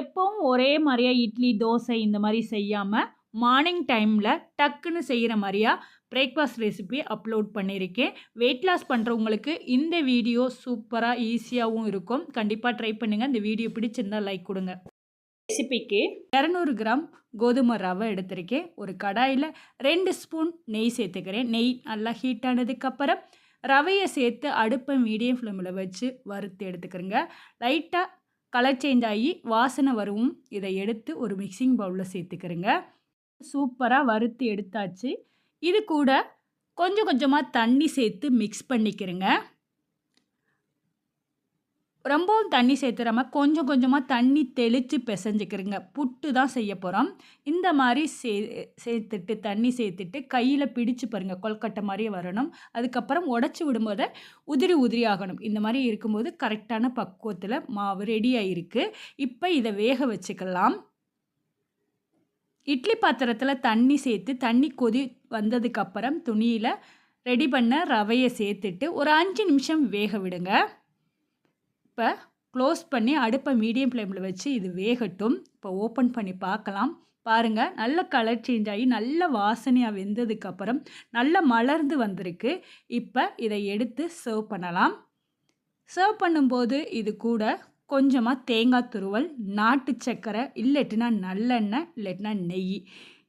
எப்பவும் ஒரே மாதிரியா இட்லி தோசை இந்த மாதிரி செய்யாமல் மார்னிங் டைமில் டக்குன்னு செய்கிற மாதிரியா பிரேக்ஃபாஸ்ட் ரெசிபி அப்லோட் பண்ணியிருக்கேன் வெயிட் லாஸ் பண்ணுறவங்களுக்கு இந்த வீடியோ சூப்பராக ஈஸியாகவும் இருக்கும். கண்டிப்பாக ட்ரை பண்ணுங்கள் இந்த வீடியோ பிடிச்சிருந்தால் லைக் கொடுங்க. ரெசிபிக்கு இரநூறு கிராம் கோதுமை ரவை எடுத்திருக்கேன். ஒரு கடாயில் ரெண்டு ஸ்பூன் நெய் சேர்த்துக்கிறேன். நெய் நல்லா ஹீட் ஆனதுக்கப்புறம் ரவையை சேர்த்து அடுப்பை மீடியம் ஃப்ளேமில் வச்சு வறுத்து எடுத்துக்கிறேங்க. லைட்டாக கலர் சேஞ்ச் ஆகி வாசனை வரவும் இதை எடுத்து ஒரு மிக்சிங் பவுலில் சேர்த்துக்கிறேங்க. சூப்பராக வறுத்து எடுத்தாச்சு. இது கூட கொஞ்சம் கொஞ்சமாக தண்ணி சேர்த்து மிக்ஸ் பண்ணிக்கிறேங்க. ரொம்பவும் தண்ணி சேர்த்துறாம கொஞ்சம் கொஞ்சமாக தண்ணி தெளித்து பிசைஞ்சிக்கிறங்க. புட்டு தான் செய்ய போகிறோம் இந்த மாதிரி சே சேர்த்துட்டு தண்ணி சேர்த்துட்டு கையில் பிடிச்சு பாருங்கள் கொல்கட்டை மாதிரியே வரணும். அதுக்கப்புறம் உடச்சி விடும்போது உதிரி உதிரி ஆகணும். இந்த மாதிரி இருக்கும்போது கரெக்டான பக்குவத்தில் மாவு ரெடி ஆகிருக்கு இப்போ இதை வேக வச்சுக்கலாம். இட்லி பாத்திரத்தில் தண்ணி சேர்த்து தண்ணி கொதி வந்ததுக்கப்புறம் துணியில் ரெடி பண்ண ரவையை சேர்த்துட்டு ஒரு அஞ்சு நிமிஷம் வேக விடுங்க. இப்போ க்ளோஸ் பண்ணி அடுப்பை மீடியம் ஃப்ளேமில் வச்சு இது வேகட்டும். இப்போ ஓப்பன் பண்ணி பார்க்கலாம். பாருங்கள் நல்ல கலர் சேஞ்ச் ஆகி நல்ல வாசனையாக வெந்ததுக்கப்புறம் நல்ல மலர்ந்து வந்திருக்கு. இப்போ இதை எடுத்து சர்வ் பண்ணலாம். சர்வ் பண்ணும்போது இது கூட கொஞ்சமாக தேங்காய் துருவல் நாட்டு சர்க்கரை இல்லாட்டினா நல்லெண்ணெய் இல்லாட்டினா நெய்.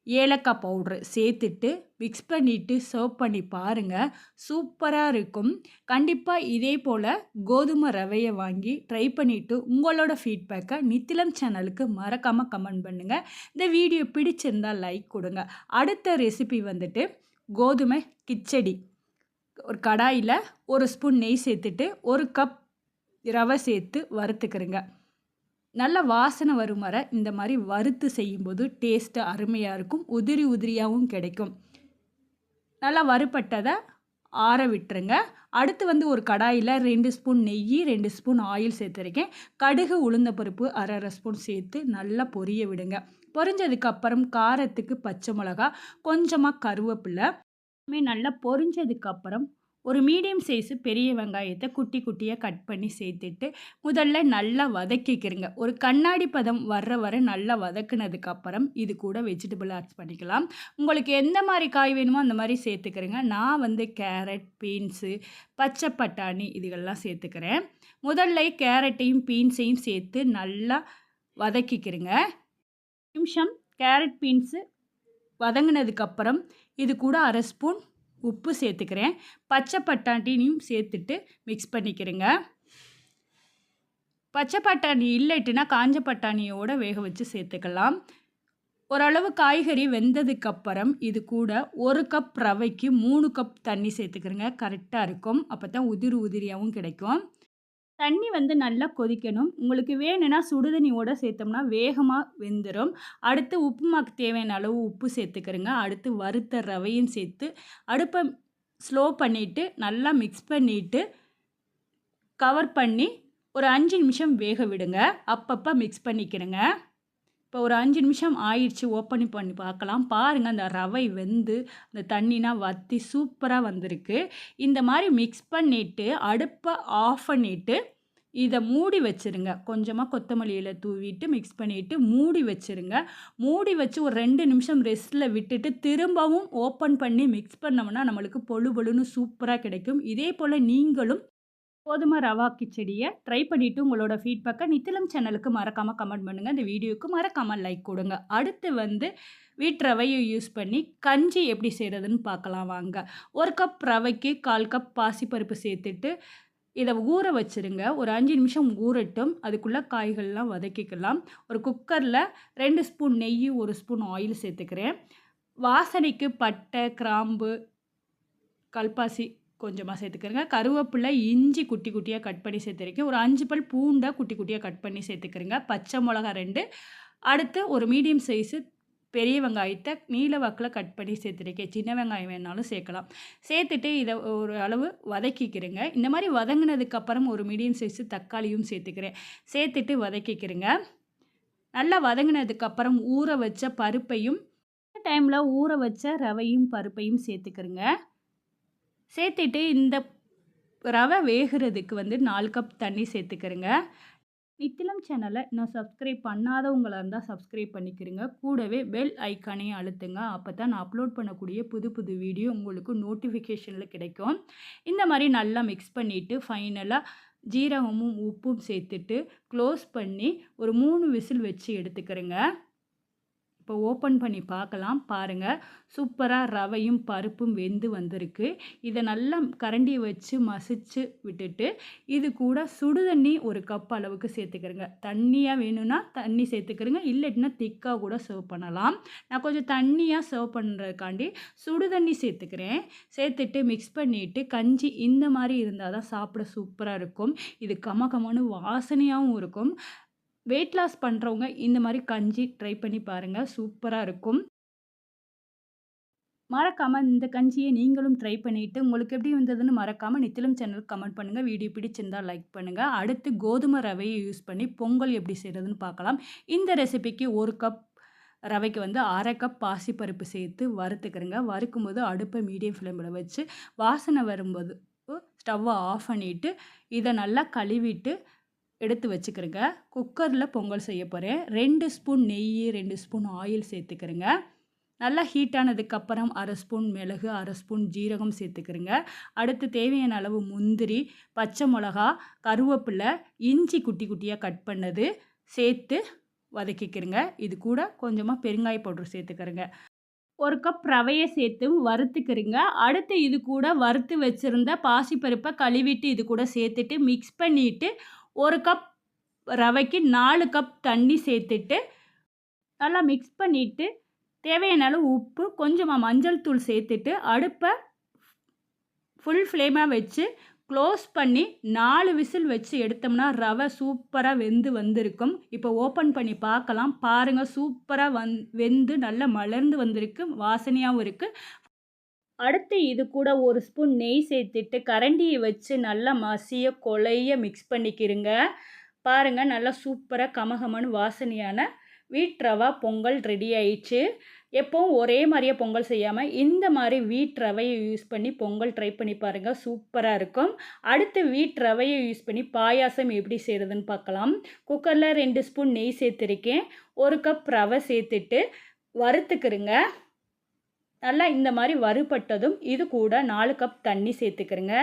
ஏலக்காய் பவுட்ரு சேர்த்துட்டு மிக்ஸ் பண்ணிவிட்டு சர்வ் பண்ணி பாருங்கள் சூப்பராக இருக்கும். கண்டிப்பாக இதே போல் கோதுமை ரவையை வாங்கி ட்ரை பண்ணிவிட்டு உங்களோட ஃபீட்பேக்கை நித்திலம் சேனலுக்கு மறக்காமல் கமெண்ட் பண்ணுங்கள் இந்த வீடியோ பிடிச்சிருந்தால் லைக் கொடுங்க. அடுத்த ரெசிபி வந்துட்டு கோதுமை கிச்சடி. ஒரு கடாயில் ஒரு ஸ்பூன் நெய் சேர்த்துட்டு ஒரு கப் ரவை சேர்த்து வறுத்துக்கிறேங்க நல்ல வாசனை வரும் வர இந்த மாதிரி வறுத்து செய்யும்போது டேஸ்ட்டு அருமையாக இருக்கும் உதிரி உதிரியாகவும் கிடைக்கும். நல்லா வறுப்பட்டதை ஆற விட்டுருங்க. அடுத்து வந்து ஒரு கடாயில் ரெண்டு ஸ்பூன் நெய் ரெண்டு ஸ்பூன் ஆயில் சேர்த்துருக்கேன். கடுகு உளுந்த பருப்பு அரை அரை ஸ்பூன் சேர்த்து நல்லா பொரிய விடுங்க. பொரிஞ்சதுக்கப்புறம் காரத்துக்கு பச்சை மிளகா கொஞ்சமாக கருவேப்பிலை நல்லா பொரிஞ்சதுக்கப்புறம் ஒரு மீடியம் சைஸு பெரிய வெங்காயத்தை குட்டி குட்டியாக கட் பண்ணி சேர்த்துட்டு முதல்ல நல்லா வதக்கிக்கிறங்க. ஒரு கண்ணாடி பதம் வர்ற வர நல்லா வதக்குனதுக்கப்புறம் இது கூட வெஜிடபிள் ஆட்ஸ் பண்ணிக்கலாம். உங்களுக்கு எந்த மாதிரி காய் வேணுமோ அந்த மாதிரி சேர்த்துக்கிறேங்க. நான் வந்து கேரட் பீன்ஸு பச்சை பட்டாணி இதுகள்லாம் சேர்த்துக்கிறேன். முதல்ல கேரட்டையும் பீன்ஸையும் சேர்த்து நல்லா வதக்கிக்கிறேங்க. நிமிஷம். கேரட் பீன்ஸு வதங்கினதுக்கப்புறம் இது கூட அரை ஸ்பூன் உப்பு சேர்த்துக்கிறேன். பச்சை பட்டாணியும் சேர்த்துட்டு மிக்ஸ் பண்ணிக்கிறேங்க. பச்சை பட்டாணி இல்லைட்டுனா காஞ்ச பட்டாணியோடு வேக வச்சு சேர்த்துக்கலாம். ஓரளவு காய்கறி வெந்ததுக்கப்புறம் இது கூட ஒரு கப் ரவைக்கு மூணு கப் தண்ணி சேர்த்துக்கிறேங்க. கரெக்டாக இருக்கும். அப்போ தான் உதிரி உதிரியாகவும் கிடைக்கும். தண்ணி வந்து நல்லா கொதிக்கணும். உங்களுக்கு வேணும்னா சுடுதண்ணியோடு சேர்த்தோம்னா வேகமாக வெந்துடும் அடுத்து உப்புமாக்கு தேவையான அளவு உப்பு சேர்த்துக்கிறேங்க. அடுத்து வறுத்த ரவையும் சேர்த்து அடுப்பை ஸ்லோ பண்ணிவிட்டு நல்லா மிக்ஸ் பண்ணிவிட்டு கவர் பண்ணி ஒரு அஞ்சு நிமிஷம் வேக விடுங்க. அப்பப்போ மிக்ஸ் பண்ணிக்கிறேங்க. இப்போ ஒரு அஞ்சு நிமிஷம் ஆயிடுச்சு ஓப்பன் பண்ணி பார்க்கலாம். பாருங்கள் அந்த ரவை வெந்து அந்த தண்ணினா வற்றி சூப்பராக வந்திருக்கு. இந்த மாதிரி மிக்ஸ் பண்ணிவிட்டு அடுப்பை ஆஃப் பண்ணிவிட்டு இதை மூடி வச்சுருங்க. கொஞ்சமாக கொத்தமல்லியில் தூவிட்டு மிக்ஸ் பண்ணிவிட்டு மூடி வச்சுருங்க. மூடி வச்சு ஒரு ரெண்டு நிமிஷம் ரெஸ்ட்டில் விட்டுட்டு திரும்பவும் ஓப்பன் பண்ணி மிக்ஸ் பண்ணோம்னா நம்மளுக்கு பொழு பொழுன்னு சூப்பராக கிடைக்கும். இதே போல் நீங்களும் கோதுமை ரவா கிச்சடியை ட்ரை பண்ணிவிட்டு உங்களோட ஃபீட்பேக்கை நித்திலம் சேனலுக்கு மறக்காமல் கமெண்ட் பண்ணுங்கள் இந்த வீடியோவுக்கு மறக்காமல் லைக் கொடுங்க. அடுத்து வந்து வீட்டு ரவையை யூஸ் பண்ணி கஞ்சி எப்படி செய்கிறதுன்னு பார்க்கலாம் வாங்க. ஒரு கப் ரவைக்கு கால் கப் பாசிப்பருப்பு சேர்த்துட்டு இதை ஊற வச்சுருங்க. ஒரு அஞ்சு நிமிஷம் ஊறட்டும். அதுக்குள்ளே காய்கள்லாம் வதக்கிக்கலாம். ஒரு குக்கரில் ரெண்டு ஸ்பூன் நெய் ஒரு ஸ்பூன் ஆயில் சேர்த்துக்கிறேன். வாசனைக்கு பட்டை கிராம்பு கல்பாசி கொஞ்சமாக சேர்த்துக்கிறங்க. கருவேப்பிலை இஞ்சி குட்டி குட்டியாக கட் பண்ணி சேர்த்துருக்கேன். ஒரு அஞ்சு பல் பூண்டை குட்டி குட்டியாக கட் பண்ணி சேர்த்துக்கிறங்க. பச்சை மிளகா ரெண்டு. அடுத்து ஒரு மீடியம் சைஸு பெரிய வெங்காயத்தை நீல வாக்கில் கட் பண்ணி சேர்த்துருக்கேன். சின்ன வெங்காயம் வேணாலும் சேர்க்கலாம். சேர்த்துட்டு இதை ஒரு அளவு வதக்கிக்கிறேங்க. இந்த மாதிரி வதங்கினதுக்கப்புறம் ஒரு மீடியம் சைஸு தக்காளியும் சேர்த்துக்கிறேன். சேர்த்துட்டு வதக்கிக்கிறேங்க. நல்லா வதங்கினதுக்கப்புறம் ஊற வச்ச பருப்பையும் டைமில் ஊற வச்ச ரவையும் பருப்பையும் சேர்த்துக்கிறேங்க. சேர்த்துட்டு இந்த ரவை வேகிறதுக்கு வந்து நாலு கப் தண்ணி சேர்த்துக்கிறேங்க. நித்திலம் சேனலை இன்னும் சப்ஸ்கிரைப் பண்ணாதவங்களாக இருந்தால் சப்ஸ்கிரைப் பண்ணிக்கிறங்க கூடவே பெல் ஐக்கானையும் அழுத்துங்க. அப்போ தான் நான் அப்லோட் பண்ணக்கூடிய புது புது வீடியோ உங்களுக்கு நோட்டிஃபிகேஷனில் கிடைக்கும். இந்த மாதிரி நல்லா மிக்ஸ் பண்ணிவிட்டு ஃபைனலாக ஜீரகமும் உப்பும் சேர்த்துட்டு க்ளோஸ் பண்ணி ஒரு மூணு விசில் வச்சு எடுத்துக்கிறேங்க. இப்போ ஓப்பன் பண்ணி பார்க்கலாம் பாருங்கள் சூப்பராக ரவையும் பருப்பும் வெந்து வந்திருக்கு. இதை நல்லா கரண்டியை வச்சு மசிச்சு விட்டுட்டு இது கூட சுடு தண்ணி ஒரு கப் அளவுக்கு சேர்த்துக்கிறேங்க. தண்ணியாக வேணும்னா தண்ணி சேர்த்துக்கிறேங்க. இல்லைன்னா திக்காக கூட சர்வ் பண்ணலாம். நான் கொஞ்சம் தண்ணியாக சர்வ் பண்ணுறதுக்காண்டி சுடுதண்ணி சேர்த்துக்கிறேன். சேர்த்துட்டு மிக்ஸ் பண்ணிவிட்டு கஞ்சி இந்த மாதிரி இருந்தால் தான் சாப்பிட சூப்பராக இருக்கும். இது கம கமனு வாசனையாகவும் இருக்கும். வெயிட் லாஸ் பண்ணுறவங்க இந்த மாதிரி கஞ்சி ட்ரை பண்ணி பாருங்கள் சூப்பராக இருக்கும். மறக்காமல் இந்த கஞ்சியை நீங்களும் ட்ரை பண்ணிவிட்டு உங்களுக்கு எப்படி வந்ததுன்னு மறக்காமல் நித்திலம் சேனலுக்கு கமெண்ட் பண்ணுங்கள் வீடியோ பிடிச்சிருந்தால் லைக் பண்ணுங்கள் அடுத்து கோதுமை ரவையை யூஸ் பண்ணி பொங்கல் எப்படி செய்கிறதுன்னு பார்க்கலாம். இந்த ரெசிபிக்கு ஒரு கப் ரவைக்கு வந்து அரை கப் பாசிப்பருப்பு சேர்த்து வறுத்துக்கிறேங்க. வறுக்கும்போது அடுப்பை மீடியம் ஃப்ளேமில் வச்சு வாசனை வரும்போது ஸ்டவ்வை ஆஃப் பண்ணிவிட்டு இதை நல்லா கழுவிட்டு எடுத்து வச்சுக்கிறேங்க. குக்கரில் பொங்கல் செய்ய போகிறேன் ரெண்டு ஸ்பூன் நெய் ரெண்டு ஸ்பூன் ஆயில் சேர்த்துக்கிறேங்க. நல்லா ஹீட் ஆனதுக்கப்புறம் அரை ஸ்பூன் மிளகு அரை ஸ்பூன் ஜீரகம் சேர்த்துக்கிறேங்க. அடுத்து தேவையான அளவு முந்திரி பச்சை மிளகா கருவேப்பிலை இஞ்சி குட்டி குட்டியாக கட் பண்ணது சேர்த்து வதக்கிக்கிறேங்க. இது கூட கொஞ்சமாக பெருங்காய பவுடர் சேர்த்துக்கிறேங்க. ஒரு கப் ரவையை சேர்த்து வறுத்துக்கிறேங்க. அடுத்து இது கூட வறுத்து வச்சுருந்த பாசிப்பருப்பை கழுவிட்டு இது கூட சேர்த்துட்டு மிக்ஸ் பண்ணிவிட்டு ஒரு கப் ரவைக்கு நாலு கப் தண்ணி சேர்த்துட்டு நல்லா மிக்ஸ் பண்ணிவிட்டு தேவையான அளவு உப்பு கொஞ்சமாக மஞ்சள் தூள் சேர்த்துட்டு அடுப்பை ஃபுல் ஃப்ளேமாக வச்சு க்ளோஸ் பண்ணி நாலு விசில் வச்சு எடுத்தோம்னா ரவை சூப்பராக வெந்து வந்திருக்கும். இப்போ ஓப்பன் பண்ணி பார்க்கலாம். பாருங்கள் சூப்பராக வந் வெந்து நல்லா மலர்ந்து வந்திருக்கு வாசனையாகவும் இருக்குது அடுத்து இது கூட ஒரு ஸ்பூன் நெய் சேர்த்துட்டு கரண்டியை வச்சு நல்லா மசிய கொலைய மிக்ஸ் பண்ணிக்கிறங்க பாருங்கள் நல்லா சூப்பராக கமகமனு வாசனையான வீட் ரவா பொங்கல் ரெடி ஆயிடுச்சு. எப்போவும் ஒரே மாதிரியே பொங்கல் செய்யாமல் இந்த மாதிரி வீட் ரவையை யூஸ் பண்ணி பொங்கல் ட்ரை பண்ணி பாருங்கள் சூப்பராக இருக்கும். அடுத்து வீட் ரவையை யூஸ் பண்ணி பாயாசம் எப்படி செய்கிறதுன்னு பார்க்கலாம் குக்கரில் ரெண்டு ஸ்பூன் நெய் சேர்த்துருக்கேன். ஒரு கப் ரவை சேர்த்துட்டு வறுத்துக்கிறங்க நல்லா இந்த மாதிரி வறுபட்டதும் இது கூட நாலு கப் தண்ணி சேர்த்துக்கிறங்க.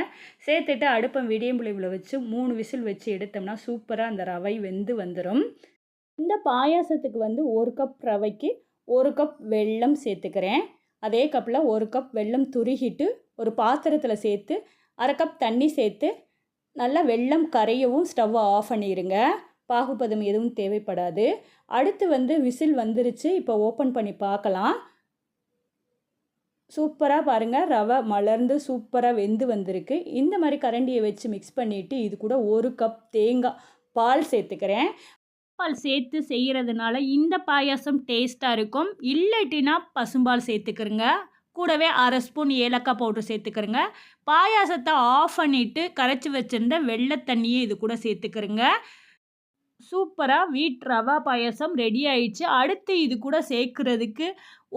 சேர்த்துட்டு அடுப்பை விடியம் புளிவில் வச்சு மூணு விசில் வச்சு எடுத்தோம்னா சூப்பராக அந்த ரவை வெந்து வந்துடும் இந்த பாயாசத்துக்கு வந்து ஒரு கப் ரவைக்கு ஒரு கப் வெல்லம் சேர்த்துக்கிறேன். அதே கப்பில் ஒரு கப் வெல்லம் துருகிட்டு ஒரு பாத்திரத்தில் சேர்த்து அரை கப் தண்ணி சேர்த்து நல்லா வெல்லம் கரையவும் ஸ்டவ்வை ஆஃப் பண்ணிடுங்க பாகுபதம் எதுவும் தேவைப்படாது. அடுத்து வந்து விசில் வந்துருச்சு. இப்போ ஓப்பன் பண்ணி பார்க்கலாம். சூப்பராக பாருங்கள் ரவை மலர்ந்து சூப்பராக வெந்து வந்திருக்கு. இந்த மாதிரி கரண்டியை வச்சு மிக்ஸ் பண்ணிவிட்டு இது கூட ஒரு கப் தேங்காய் பால் சேர்த்துக்கிறேன். பால் சேர்த்து செய்கிறதுனால இந்த பாயாசம் டேஸ்ட்டாக இருக்கும். இல்லாட்டினா பசும்பால் சேர்த்துக்கிறங்க. கூடவே அரை ஸ்பூன் ஏலக்காய் பவுடர் சேர்த்துக்கிறங்க. பாயாசத்தை ஆஃப் பண்ணிவிட்டு கரைச்சி வச்சுருந்த வெள்ளை தண்ணியை இது கூட சேர்த்துக்கிறங்க. சூப்பராக வீட் ரவா பாயசம் ரெடி ஆயிடுச்சு. அடுத்து இது கூட சேர்க்குறதுக்கு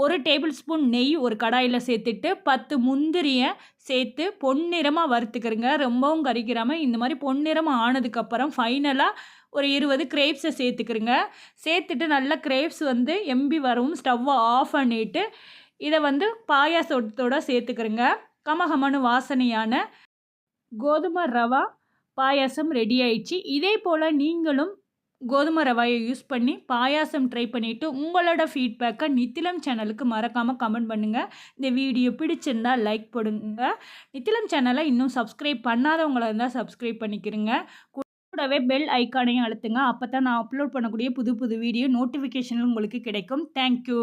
ஒரு டேபிள் ஸ்பூன் நெய் ஒரு கடாயில் சேர்த்துட்டு பத்து முந்திரியை சேர்த்து பொன்னிறமாக வறுத்துக்கிறங்க. ரொம்பவும் கறிக்கிறாமல் இந்த மாதிரி பொன்னிறமாக ஆனதுக்கப்புறம் ஃபைனலாக ஒரு இருபது கிரேப்ஸை சேர்த்துக்கிறங்க. சேர்த்துட்டு நல்லா கிரேப்ஸ் வந்து எம்பி வரவும் ஸ்டவ்வை ஆஃப் பண்ணிவிட்டு இதை வந்து பாயாசத்தோட சேர்த்துக்கிறங்க. கமகமனு வாசனையான கோதுமை ரவா பாயாசம் ரெடி ஆயிடுச்சு. இதே போல் நீங்களும் கோதுமை ரவாயை யூஸ் பண்ணி பாயாசம் ட்ரை பண்ணிவிட்டு உங்களோட ஃபீட்பேக்கை நித்திலம் சேனலுக்கு மறக்காமல் கமெண்ட் பண்ணுங்கள் இந்த வீடியோ பிடிச்சிருந்தால் லைக் போடுங்க. நித்திலம் சேனலை இன்னும் சப்ஸ்கிரைப் பண்ணாதவங்களாக இருந்தால் சப்ஸ்கிரைப் பண்ணிக்கிறங்க கூடவே பெல் ஐக்கானையும் அழுத்துங்க. அப்போ தான் நான் அப்லோட் பண்ணக்கூடிய புது புது வீடியோ நோட்டிஃபிகேஷன் உங்களுக்கு கிடைக்கும். தேங்க்யூ